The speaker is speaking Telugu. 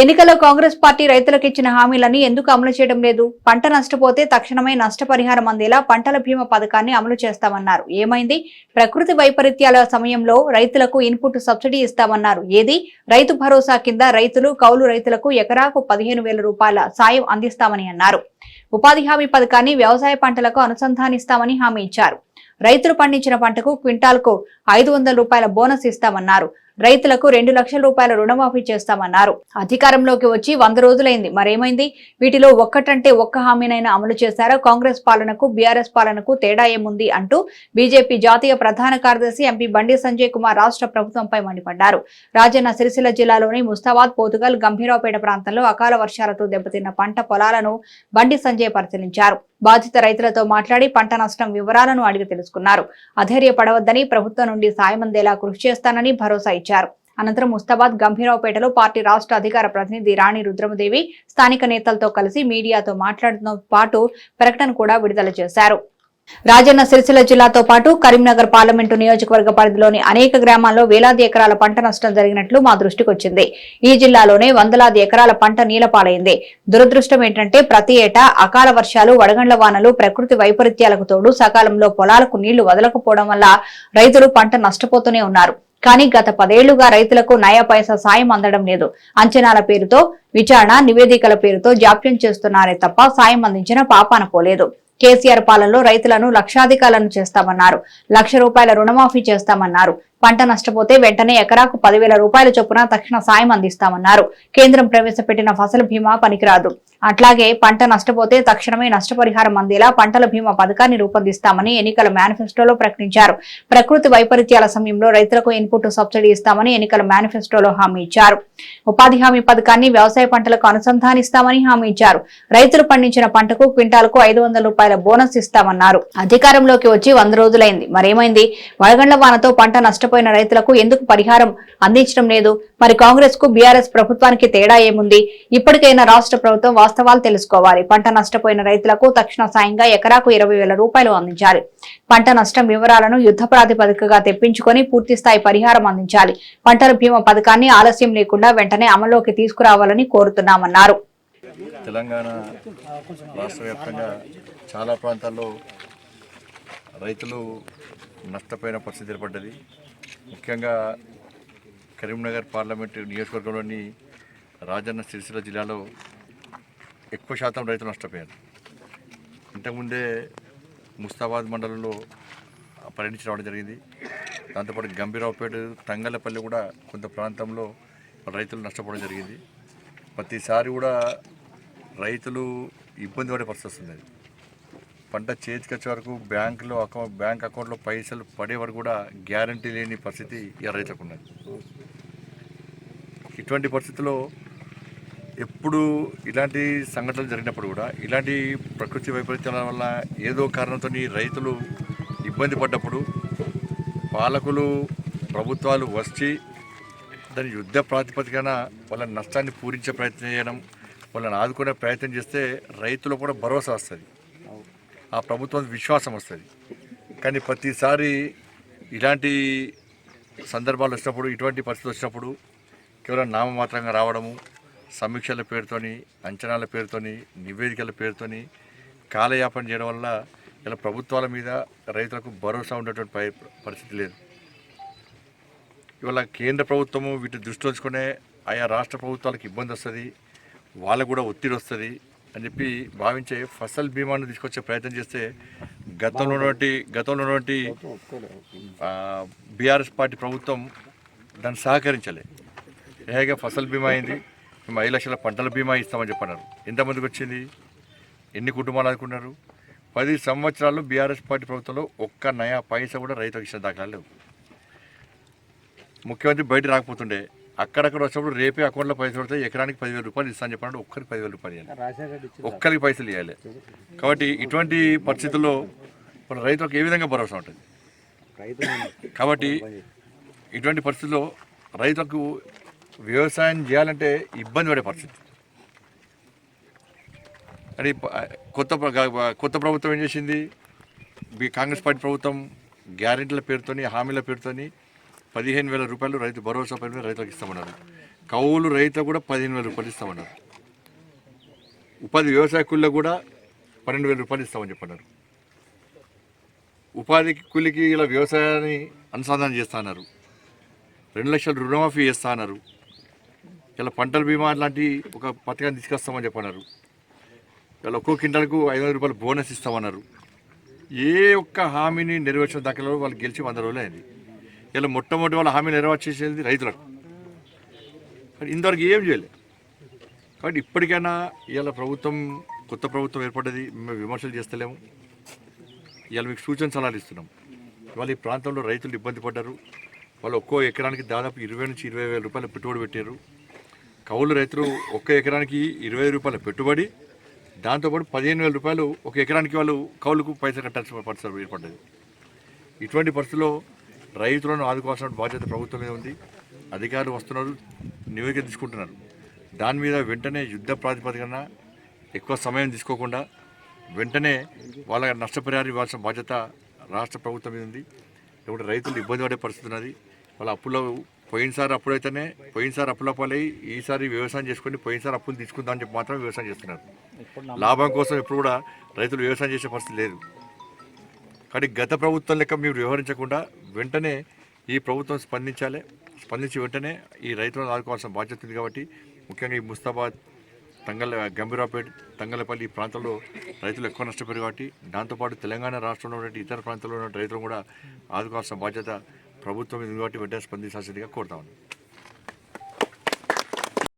ఎన్నికల్లో కాంగ్రెస్ పార్టీ రైతులకు ఇచ్చిన హామీలని ఎందుకు అమలు చేయడం లేదు? పంట నష్టపోతే తక్షణమే నష్టపరిహారం అందేలా పంటల బీమా పథకాన్ని అమలు చేస్తామన్నారు. ఏమైంది? ప్రకృతి వైపరీత్యాల సమయంలో రైతులకు ఇన్పుట్ సబ్సిడీ ఇస్తామన్నారు. ఏది? రైతు భరోసా కింద రైతులు కౌలు రైతులకు ఎకరాకు పదిహేను వేల రూపాయల సాయం అందిస్తామని అన్నారు. ఉపాధి హామీ పథకాన్ని వ్యవసాయ పంటలకు అనుసంధానిస్తామని హామీ ఇచ్చారు. రైతులు పండించిన పంటకు క్వింటాల్కు ఐదు వందల రూపాయల బోనస్ ఇస్తామన్నారు. రైతులకు రెండు లక్షల రూపాయల రుణమాఫీ చేస్తామన్నారు. అధికారంలోకి వచ్చి వంద రోజులైంది. మరేమైంది? వీటిలో ఒక్కటంటే ఒక్క హామీనైనా అమలు చేశారా? కాంగ్రెస్ పాలనకు బీఆర్ఎస్ పాలనకు తేడా ఏముంది అంటూ బీజేపీ జాతీయ ప్రధాన కార్యదర్శి ఎంపీ బండి సంజయ్ కుమార్ రాష్ట్ర ప్రభుత్వంపై మండిపడ్డారు. రాజన్న సిరిసిల్ల జిల్లాలోని ముస్తాబాద్ పోతుగల్ గంభీరావుపేట ప్రాంతంలో అకాల వర్షాలతో దెబ్బతిన్న పంట పొలాలను బండి సంజయ్ పరిశీలించారు. బాధిత రైతులతో మాట్లాడి పంట నష్టం వివరాలను అడిగి తెలుసుకున్నారు. అధైర్యపడవద్దని ప్రభుత్వం నుండి సాయమందేలా కృషి చేస్తానని భరోసా ఇచ్చారు. అనంతరం ముస్తాబాద్ గంభీరావుపేటలో పార్టీ రాష్ట్ర అధికార ప్రతినిధి రాణి రుద్రమదేవి స్థానిక నేతలతో కలిసి మీడియాతో మాట్లాడటంతో పాటు ప్రకటన కూడా విడుదల చేశారు. రాజన్న సిరిసిల్ల జిల్లాతో పాటు కరీంనగర్ పార్లమెంటు నియోజకవర్గ పరిధిలోని అనేక గ్రామాల్లో వేలాది ఎకరాల పంట నష్టం జరిగినట్లు మా దృష్టికి వచ్చింది. ఈ జిల్లాలోనే వందలాది ఎకరాల పంట నీలపాలైంది. దురదృష్టం ఏంటంటే ప్రతి ఏటా అకాల వర్షాలు వడగండ్ల వానలు ప్రకృతి వైపరీత్యాలకు తోడు సకాలంలో పొలాలకు నీళ్ళు వదలకపోవడం వల్ల రైతులు పంట నష్టపోతూనే ఉన్నారు. కానీ గత పదేళ్ళుగా రైతులకు నయా పైసా సాయం అందడం లేదు. అంచనాల పేరుతో విచారణ నివేదికల పేరుతో జాప్యం చేస్తున్నారే తప్ప సాయం అందించిన పాపాన పోలేదు కేసీఆర్ పాలనలో రైతులను లక్షాధికాలను చేస్తామన్నారు. లక్ష రూపాయల రుణమాఫీ చేస్తామన్నారు. పంట నష్టపోతే వెంటనే ఎకరాకు పదివేల రూపాయల చొప్పున తక్షణ సాయం అందిస్తామన్నారు. కేంద్రం ప్రవేశపెట్టిన ఫసల్ బీమా పనికిరాదు. అట్లాగే పంట నష్టపోతే తక్షణమే నష్టపరిహారం అందేలా పంటల బీమా పథకాన్ని రూపొందిస్తామని ఎన్నికల మేనిఫెస్టోలో ప్రకటించారు. ప్రకృతి వైపరీత్యాల సమయంలో రైతులకు ఇన్పుట్ సబ్సిడీ ఇస్తామని ఎన్నికల మేనిఫెస్టోలో హామీ ఇచ్చారు. ఉపాధి హామీ పథకాన్ని వ్యవసాయ పంటలకు అనుసంధానిస్తామని హామీ ఇచ్చారు. రైతులు పండించిన పంటకు క్వింటాల్కు ఐదు వందల రూపాయల బోనస్ ఇస్తామన్నారు. అధికారంలోకి వచ్చి వంద రోజులైంది. మరేమైంది? వడగండ్ల వానతో పంట నష్టం నష్టపోయిన రైతులకు ఎందుకు పరిహారం అందించడం లేదు? మరి కాంగ్రెస్కు బీఆర్ఎస్ ప్రభుత్వానికి తేడా ఏముంది? ఇప్పటికైనా రాష్ట్ర ప్రభుత్వం వాస్తవాలు తెలుసుకోవాలి. పంట నష్టపోయిన రైతులకు తక్షణ సాయంగా ఎకరాకు ఇరవై వేల రూపాయలు అందించాలి. పంట నష్టం వివరాలను యుద్ధ ప్రాతిపదికగా తెప్పించుకొని పూర్తి స్థాయి పరిహారం అందించాలి. పంటల బీమా పథకాన్ని ఆలస్యం లేకుండా వెంటనే అమల్లోకి తీసుకురావాలని కోరుతున్నామన్నారు. తెలంగాణ రాష్ట్ర వ్యాప్తంగా చాలా ప్రాంతాల్లో రైతులు నష్టపోయిన పరిస్థితి ఏర్పడ్డది. ముఖ్యంగా కరీంనగర్ పార్లమెంటు నియోజకవర్గంలోని రాజన్న సిరిసిల్ల జిల్లాలో ఎక్కువ శాతం రైతులు నష్టపోయారు. ఇంతకుముందే ముస్తాబాద్ మండలంలో పర్యటించి రావడం జరిగింది. దాంతోపాటు గంభీరావుపేట తంగలపల్లి కూడా కొంత ప్రాంతంలో రైతులు నష్టపోవడం జరిగింది. ప్రతిసారి కూడా రైతులు ఇబ్బంది పడే పరిస్థితి వస్తుంది. పంట చేతికి వచ్చే వరకు బ్యాంకులో అకౌంట్ బ్యాంక్ అకౌంట్లో పైసలు పడే వరకు కూడా గ్యారంటీ లేని పరిస్థితి ఈ రైతులకు ఉన్నది. ఇటువంటి పరిస్థితుల్లో ఎప్పుడు ఇలాంటి సంఘటనలు జరిగినప్పుడు కూడా ఇలాంటి ప్రకృతి వైపరీత్యాల వల్ల ఏదో కారణంతో రైతులు ఇబ్బంది పడ్డప్పుడు పాలకులు ప్రభుత్వాలు వచ్చి దాని యుద్ధ ప్రాతిపదికన వాళ్ళ నష్టాన్ని పూరించే ప్రయత్నం చేయడం వాళ్ళని ఆదుకునే ప్రయత్నం చేస్తే రైతులు కూడా భరోసా వస్తుంది. ఆ ప్రభుత్వం విశ్వాసం వస్తుంది. కానీ ప్రతిసారి ఇలాంటి సందర్భాలు వచ్చినప్పుడు ఇటువంటి పరిస్థితి వచ్చినప్పుడు కేవలం నామమాత్రంగా రావడము సమీక్షల పేరుతోని అంచనాల పేరుతోని నివేదికల పేరుతోని కాలయాపన చేయడం వల్ల ఇలా ప్రభుత్వాల మీద రైతులకు భరోసా ఉండేటువంటి పై పరిస్థితి లేదు. ఇవాళ కేంద్ర ప్రభుత్వము వీటిని దృష్టి ఉంచుకునే ఆయా రాష్ట్ర ప్రభుత్వాలకు ఇబ్బంది వస్తుంది. వాళ్ళకు కూడా ఒత్తిడి వస్తుంది. అని చెప్పి భావించే ఫసల్ బీమాను తీసుకొచ్చే ప్రయత్నం చేస్తే గతంలో ఉన్నటువంటి గతంలో ఉన్నటువంటి బీఆర్ఎస్ పార్టీ ప్రభుత్వం దాన్ని సహకరించలే. ఏగా ఫసల్ బీమా అయింది. మేము ఐదు లక్షల పంటల బీమా ఇస్తామని చెప్పన్నారు. ఎంతమందికి వచ్చింది? ఎన్ని కుటుంబాలు ఆదుకున్నారు? పది సంవత్సరాలు బీఆర్ఎస్ పార్టీ ప్రభుత్వంలో ఒక్క నయా పైసా కూడా రైతులకు ఇచ్చిన దాఖలాలు లేవు. ముఖ్యమంత్రి బయట రాకపోతుండే. అక్కడక్కడ వచ్చినప్పుడు రేపే అకౌంట్లో పైసలు పడితే ఎకరానికి పదివేల రూపాయలు ఇస్తాను చెప్పినప్పుడు ఒక్కరికి పదివేల రూపాయలు ఇవ్వాలి ఒక్కరికి పైసలు ఇవ్వాలి కాబట్టి ఇటువంటి పరిస్థితుల్లో మన రైతులకు ఏ విధంగా భరోసా ఉంటుంది? కాబట్టి ఇటువంటి పరిస్థితుల్లో రైతులకు వ్యవసాయం చేయాలంటే ఇబ్బంది పడే పరిస్థితి. అని ప- కొత్త కొత్త ప్రభుత్వం ఏం చేసింది? కాంగ్రెస్ పార్టీ ప్రభుత్వం గ్యారెంటీల పేరుతోని హామీల పేరుతోని పదిహేను వేల రూపాయలు రైతు భరోసా పేరు రైతులకు ఇస్తామన్నారు. కౌలు రైతులు కూడా పదిహేను వేల రూపాయలు ఇస్తామన్నారు. ఉపాధి వ్యవసాయ కూలీలో కూడా పన్నెండు వేల రూపాయలు ఇస్తామని చెప్పన్నారు. ఉపాధి కూలికి ఇలా వ్యవసాయాన్ని అనుసంధానం చేస్తా అన్నారు రెండు లక్షలు రుణమాఫీ చేస్తున్నారు. ఇలా పంటల బీమా లాంటి ఒక పథకాన్ని తీసుకొస్తామని చెప్పన్నారు. ఇలా ఒక్కో క్వింటాలకు ఐదు వందల రూపాయలు బోనస్ ఇస్తామన్నారు. ఏ ఒక్క హామీని నెరవేర్చిన దాఖలో వాళ్ళు గెలిచి వంద రోజులు అయింది. ఇలా మొట్టమొదటి వాళ్ళ హామీ నెరవేర్చేసేది రైతులకు. కానీ ఇంతవరకు ఏం చేయలేదు. కాబట్టి ఇప్పటికైనా ఇవాళ ప్రభుత్వం కొత్త ప్రభుత్వం ఏర్పడ్డది మేము విమర్శలు చేస్తలేము. ఇవాళ మీకు సూచన సలహాలు ఇస్తున్నాం. ఇవాళ ఈ ప్రాంతంలో రైతులు ఇబ్బంది పడ్డారు. వాళ్ళు ఒక్కో ఎకరానికి దాదాపు ఇరవై నుంచి ఇరవై వేల రూపాయల పెట్టుబడి పెట్టారు. కౌలు రైతులు ఒక్క ఎకరానికి ఇరవై రూపాయల పెట్టుబడి దాంతోపాటు పదిహేను వేల రూపాయలు ఒక ఎకరానికి వాళ్ళు కౌలుకు పైసలు కట్టాల్సిన పరిస్థితి ఏర్పడ్డది. ఇటువంటి పరిస్థితుల్లో రైతులను ఆదుకోవాల్సిన బాధ్యత ప్రభుత్వం మీద ఉంది. అధికారులు వస్తున్నారు నివేదిక తీసుకుంటున్నారు. దాని మీద వెంటనే యుద్ధ ప్రాతిపదికన ఎక్కువ సమయం తీసుకోకుండా వెంటనే వాళ్ళ నష్టపరిహారం ఇవ్వాల్సిన బాధ్యత రాష్ట్ర ప్రభుత్వం మీద ఉంది. లేకుంటే రైతులు ఇబ్బంది పడే పరిస్థితి ఉన్నది. వాళ్ళ అప్పులో పోయినసారి అప్పుడైతేనే పోయినసారి అప్పుల పాలై ఈసారి వ్యవసాయం చేసుకొని పోయినసారి అప్పులు తీసుకుందామని చెప్పి మాత్రం వ్యవసాయం చేస్తున్నారు. లాభం కోసం ఎప్పుడు కూడా రైతులు వ్యవసాయం చేసే పరిస్థితి లేదు. కానీ గత ప్రభుత్వం లెక్క మీరు వ్యవహరించకుండా వెంటనే ఈ ప్రభుత్వం స్పందించాలి. స్పందించి వెంటనే ఈ రైతులను ఆదుకోవాల్సిన బాధ్యత ఉంది కాబట్టి ముఖ్యంగా ఈ ముస్తాబాద్ తంగల గంభీరాపేట్ తంగలపల్లి ఈ ప్రాంతంలో రైతులు ఎక్కువ నష్టపోయారు కాబట్టి దాంతోపాటు తెలంగాణ రాష్ట్రంలో ఉన్న ఇతర ప్రాంతాల్లో ఉన్న రైతులు కూడా ఆదుకోవాల్సిన బాధ్యత ప్రభుత్వం ఉంది కాబట్టి వెంటనే స్పందించాల్సిందిగా కోరుతా